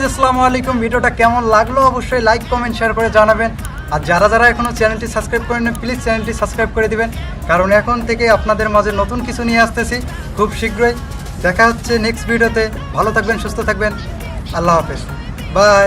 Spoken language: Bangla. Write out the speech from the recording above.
গাইজ, আসসালামু আলাইকুম। ভিডিওটা কেমন লাগল অবশ্যই লাইক কমেন্ট শেয়ার করে জানাবেন। আর যারা যারা এখনও চ্যানেলটি সাবস্ক্রাইব করেন প্লিজ চ্যানেলটি সাবস্ক্রাইব করে দিবেন। কারণ এখন থেকে আপনাদের মাঝে নতুন কিছু নিয়ে আসতেছি খুব শীঘ্রই। দেখা হচ্ছে নেক্সট ভিডিওতে ভালো থাকবেন, সুস্থ থাকবেন। আল্লাহ হাফেজ। বাই